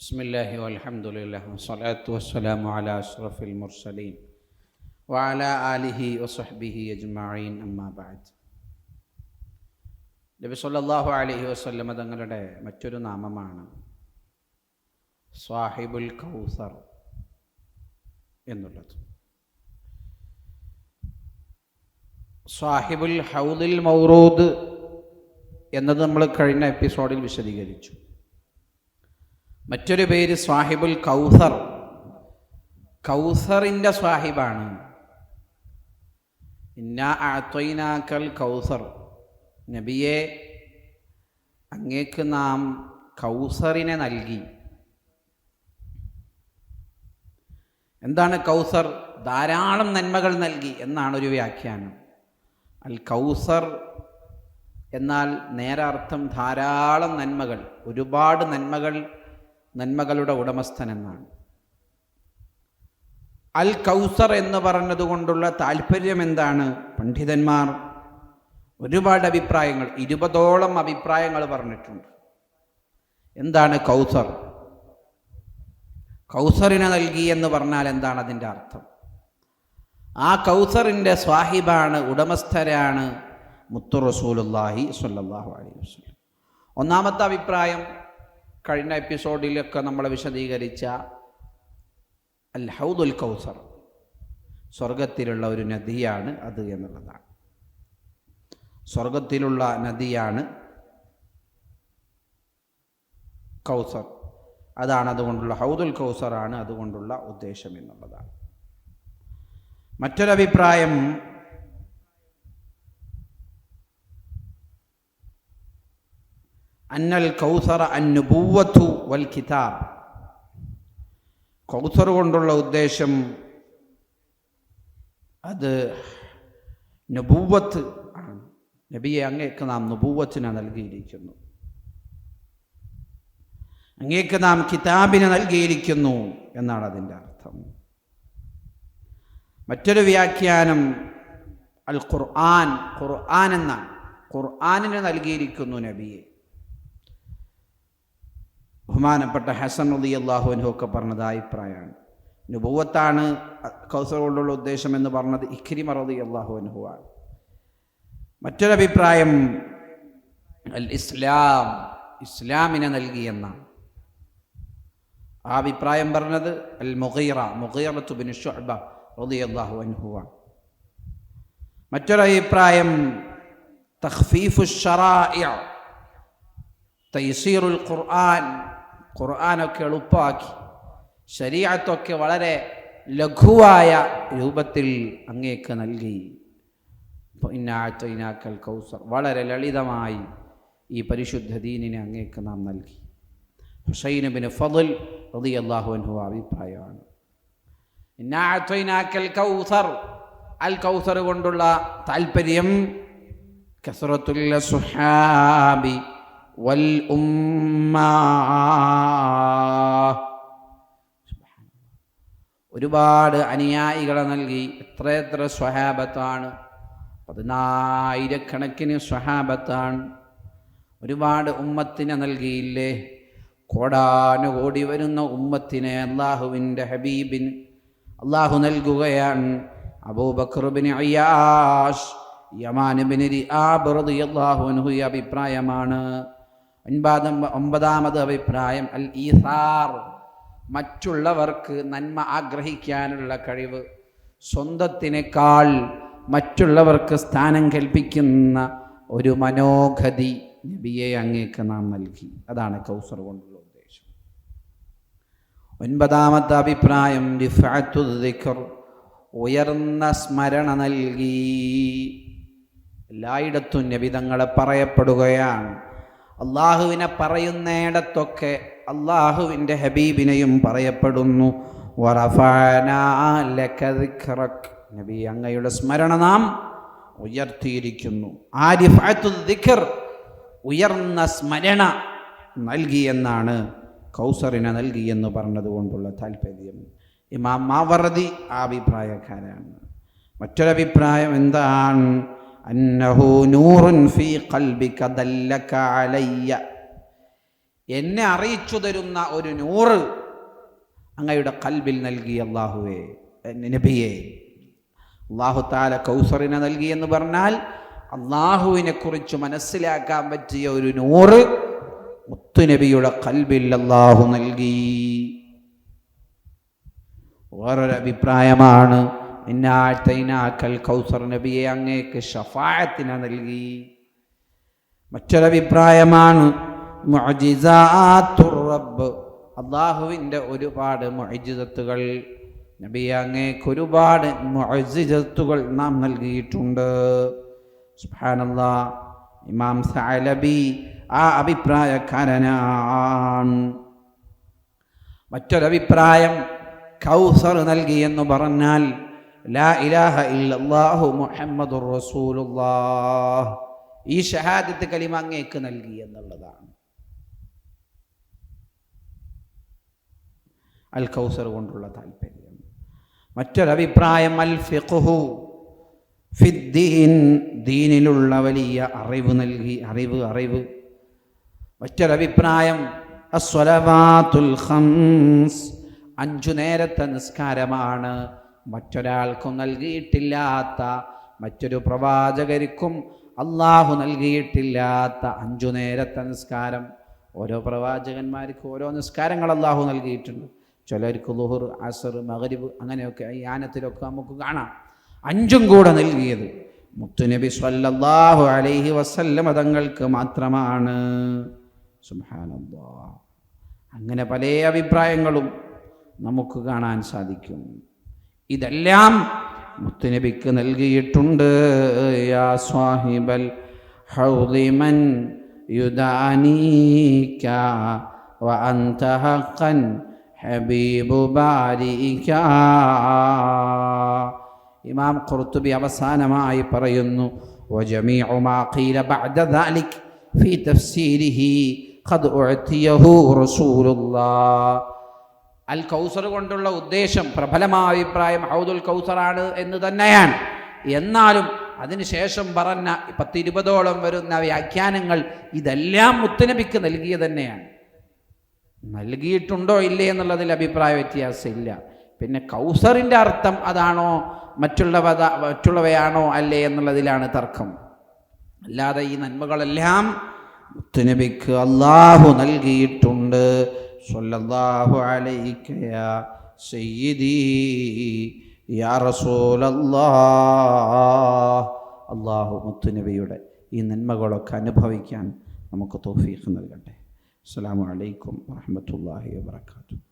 بسم الله والحمد لله والصلاة والسلام على أشرف المرسلين وعلى آله وصحبه أجمعين أما بعد നബി സല്ലല്ലാഹു അലൈഹി വസല്ലമ തങ്ങളുടെ മറ്റൊരു നാമമാണ് സ്വാഹിബുൽ കൗസർ എന്നുള്ളത് സ്വാഹിബുൽ ഹൗദിൽ മൗറൂദ് എന്നത് നമ്മൾ കഴിഞ്ഞ എപ്പിസോഡിൽ വിശദീകരിച്ചു മറ്റൊരു പേര് സ്വാഹിബുൽ കൗസർ. കൗസറിന്റെ സ്വാഹിബാണ് ഇന്ന ആത്വൈനാക്കൽ കൗസർ. നബിയെ അങ്ങേക്ക് നാം കൗസറിനെ നൽകി. എന്താണ് കൗസർ? ധാരാളം നന്മകൾ നൽകി എന്നാണ് ഒരു വ്യാഖ്യാനം. അൽ കൗസർ എന്നാൽ നേരർത്ഥം ധാരാളം നന്മകൾ ഒരുപാട് നന്മകൾ നന്മകളുടെ ഉടമസ്ഥൻ എന്നാണ് അൽ കൗസർ എന്ന് പറഞ്ഞതുകൊണ്ടുള്ള താല്പര്യം എന്താണ്? പണ്ഡിതന്മാർ ഒരുപാട് അഭിപ്രായങ്ങൾ ഇരുപതോളം അഭിപ്രായങ്ങൾ പറഞ്ഞിട്ടുണ്ട്. എന്താണ് കൗസർ? കൗസറിനെ നൽകി എന്ന് പറഞ്ഞാൽ എന്താണ് അതിന്റെ അർത്ഥം? ആ കൗസറിന്റെ സ്വാഹിബാണ് ഉടമസ്ഥരാണ് മുത്തു റസൂലുല്ലാഹി സ്വല്ലല്ലാഹു അലൈഹി വസ്ലം ഒന്നാമത്തെ അഭിപ്രായം കഴിഞ്ഞ എപ്പിസോഡിലൊക്കെ നമ്മൾ വിശദീകരിച്ച അൽ ഹൗദുൽ കൗസർ സ്വർഗത്തിലുള്ള ഒരു നദിയാണ് അത് എന്നുള്ളതാണ്. സ്വർഗത്തിലുള്ള നദിയാണ് കൗസർ. അതാണ് അതുകൊണ്ടുള്ള ഹൗദുൽ കൗസറാണ് അതുകൊണ്ടുള്ള ഉദ്ദേശം എന്നുള്ളതാണ്. മറ്റൊരഭിപ്രായം അന്നൽ കൗസറ അന്നുപൂവത്തു വൽ കിതാബ്. കൗസർ കൊണ്ടുള്ള ഉദ്ദേശം അത് നുപൂവത്ത് ആണ്. നബിയെ അങ്ങേക്ക് നാം നുപൂവത്തിന് നൽകിയിരിക്കുന്നു. അങ്ങേക്ക് നാം കിതാബിന് നൽകിയിരിക്കുന്നു എന്നാണ് അതിന്റെ അർത്ഥം. മറ്റൊരു വ്യാഖ്യാനം അൽ ഖുർആൻ ഖുർആൻ എന്നാണ്. ഖുർആാനിന് നൽകിയിരിക്കുന്നു നബിയെ. ബഹുമാനപ്പെട്ട ഹസൻ അലി അള്ളാഹുവിനു ഒക്കെ പറഞ്ഞത് അഭിപ്രായമാണ്. നുപൂവത്താണ് കൗസർ കൊണ്ടുള്ള ഉദ്ദേശം എന്ന് പറഞ്ഞത് ഇഖ്രിമ റതി അള്ളാഹുവിനു ആണ്. മറ്റൊരഭിപ്രായം അൽ ഇസ്ലാം ഇസ്ലാമിനെ നൽകിയെന്നാണ് ആ അഭിപ്രായം പറഞ്ഞത് അൽ മുഗീറ മുഗീറത്തു ബിൻ ഷുഅബ റതി അള്ളാഹു ആണ്. മറ്റൊരഭിപ്രായം തഖ്ഫീഫു ഷറാഇ തൈസീറുൽ ഖുർആൻ ഖുർആനൊക്കെ എളുപ്പമാക്കി. ശരീരത്തൊക്കെ വളരെ ലഘുവായ രൂപത്തിൽ അങ്ങേക്ക് നൽകി. ഇന്നാക്കൽ കൗസർ വളരെ ലളിതമായി ഈ പരിശുദ്ധ ദീനിനെ അങ്ങേക്ക് നാം നൽകി. ഹുസൈൻ ഫതുൽ റതി അള്ളാഹുവിന്റെ അഭിപ്രായമാണ്. ഇന്നാക്കൽ കൗസർ അൽ കൗസർ കൊണ്ടുള്ള താല്പര്യം കസറത്തുല്ല സുഹാബി വൽ ഒരുപാട് അനുയായികളെ നൽകി. എത്രയെത്ര സ്വഹാബത്താണ്. പതിനായിരക്കണക്കിന് സ്വഹാബത്താണ്. ഒരുപാട് ഉമ്മത്തിനെ നൽകിയില്ലേ. കോടാനുകോടി വരുന്ന ഉമ്മത്തിനെ അള്ളാഹുവിന്റെ ഹബീബിന് അള്ളാഹു നൽകുകയാണ്. അബൂബക്രുബിന് അയ്യാഷ് യമാനുബിൻ ഈ അഭിപ്രായമാണ്. ഒൻപതാം ഒമ്പതാമത് അഭിപ്രായം അൽ ഈസാർ. മറ്റുള്ളവർക്ക് നന്മ ആഗ്രഹിക്കാനുള്ള കഴിവ് സ്വന്തത്തിനേക്കാൾ മറ്റുള്ളവർക്ക് സ്ഥാനം കൽപ്പിക്കുന്ന ഒരു മനോഗതി നബിയെ അങ്ങേക്ക് നാം നൽകി. അതാണ് കൗസർ കൊണ്ടുള്ള ഉദ്ദേശം. ഒൻപതാമത്തെ അഭിപ്രായം ഉയർന്ന സ്മരണ നൽകി. എല്ലായിടത്തും നബിതങ്ങളെ പറയപ്പെടുകയാണ്. അള്ളാഹുവിനെ പറയുന്നിടത്തൊക്കെ അള്ളാഹുവിന്റെ ഹബീബിനെയും പറയപ്പെടുന്നു. നബി അങ്ങയുടെ സ്മരണ നാം ഉയർത്തിയിരിക്കുന്നു. ഉയർന്ന സ്മരണ നൽകിയെന്നാണ് കൗസറിനെ നൽകിയെന്ന് പറഞ്ഞതുകൊണ്ടുള്ള താല്പര്യം ഇമാം മാവറതി അഭിപ്രായക്കാരാണ്. മറ്റൊരഭിപ്രായം എന്താണ്? അന്നഹു നൂറുൻ ഫീ ഖൽബിക ദല്ലക അലയ്യ. എന്നെ അറിയിച്ചു തരുന്ന ഒരു നൂറ് അങ്ങയുടെ കൽബിൽ നൽകി അള്ളാഹുവേ നബിയെ. അള്ളാഹു താല കൗസറിനെ നൽകി എന്ന് പറഞ്ഞാൽ അള്ളാഹുവിനെ കുറിച്ച് മനസ്സിലാക്കാൻ പറ്റിയ ഒരു നൂറ് മുത്തുനബിയുടെ കൽബിൽ അള്ളാഹു നൽകി. വേറൊരു അഭിപ്രായമാണ് ഇന്നാഴ്ത്തൈനാക്കൽ കൗസർ നബിയെ അങ്ങേക്ക് ഷഫായത്തിന് നൽകി. മറ്റൊരഭിപ്രായമാണ് റബ്ബ്. അള്ളാഹുവിന്റെ ഒരുപാട് മുഅ്ജിസത്തുകൾ നബി അങ്ങേക്ക് ഒരുപാട് മുഅ്ജിസത്തുകൾ നാം നൽകിയിട്ടുണ്ട്. സുബ്ഹാനല്ലാ ഇമാം സാലബി ആ അഭിപ്രായക്കാരനാണ്. മറ്റൊരഭിപ്രായം കൗസർ നൽകി എന്ന് പറഞ്ഞാൽ ലാ ഇലാഹ ഇല്ലല്ലാഹു മുഹമ്മദുർ റസൂലുള്ളാഹ്. ഈ ഷഹാദത്ത് കലിമ അങ്ങേക്ക് നൽകി എന്നുള്ളതാണ്. അൽ കൗസർ കൊണ്ടുള്ള താല്പര്യം മറ്റൊരഭിപ്രായം അൽ ഫിഖുഹു ഫിദ്ദീൻ ദീനിലുള്ള വലിയ അറിവ് നൽകി അറിവ് അറിവ്. മറ്റൊരഭിപ്രായം അസ്വലവാത്തുൽ ഖംസ് അഞ്ചു നേരത്തെ നിസ്കാരമാണ്. മറ്റൊരാൾക്കും നൽകിയിട്ടില്ലാത്ത മറ്റൊരു പ്രവാചകരിക്കും അള്ളാഹു നൽകിയിട്ടില്ലാത്ത അഞ്ചു നേരത്തെ നിസ്കാരം. ഓരോ പ്രവാചകന്മാർക്കും ഓരോ നിസ്കാരങ്ങൾ അള്ളാഹു നൽകിയിട്ടുണ്ട്. ചിലർക്ക് ലുഹുർ അസർ മകരിബ് അങ്ങനെയൊക്കെ ഈ ആനത്തിലൊക്കെ നമുക്ക് കാണാം. അഞ്ചും കൂടെ നൽകിയത്. മുത്തുനബി സ്വല്ലല്ലാഹു അലൈഹി വസല്ലം തങ്ങൾക്ക് മാത്രമാണ്. അങ്ങനെ പല അഭിപ്രായങ്ങളും നമുക്ക് കാണാൻ സാധിക്കും. ഇതെല്ലാം മുത്തുനബിക്ക് നൽകിയിട്ടുണ്ട് യാ സ്വാഹിബൽ ഹൗദിമൻ യുദാനീക വ അൻത ഹഖൻ ഹബീബു ബാരിക ഇമാം ഖുർത്തുബി അവസാനമായി പറയുന്നു وجميع ما قيل بعد ذلك في تفسيره قد أعطيه رسول الله അൽ കൗസർ കൊണ്ടുള്ള ഉദ്ദേശം പ്രബലമായ അഭിപ്രായം ഹൗദുൽ കൗസറാണ് എന്ന് തന്നെയാണ്. എന്നാലും അതിനുശേഷം പറഞ്ഞ പത്തിരുപതോളം വരുന്ന വ്യാഖ്യാനങ്ങൾ ഇതെല്ലാം മുത്തനബിക്ക് നൽകിയ തന്നെയാണ്. നൽകിയിട്ടുണ്ടോ ഇല്ലേ എന്നുള്ളതിൽ അഭിപ്രായ വ്യത്യാസമില്ല. പിന്നെ കൗസറിന്റെ അർത്ഥം അതാണോ മറ്റുള്ളവ മറ്റുള്ളവയാണോ അല്ലേ എന്നുള്ളതിലാണ് തർക്കം. അല്ലാതെ ഈ നന്മകളെല്ലാം മുത്തനബിക്ക് അള്ളാഹു നൽകിയിട്ടുണ്ട്. സ്വല്ലല്ലാഹു അലൈക യാ സയ്യിദി യാ റസൂലല്ലാഹ്. അള്ളാഹു മുത്തുനബിയുടെ ഈ നന്മകളൊക്കെ അനുഭവിക്കാൻ നമുക്ക് തോഫീഖ് നൽകട്ടെ. അസ്സലാമു അലൈക്കും വറഹ്മത്തുള്ളാഹി വബറകാതുഹു.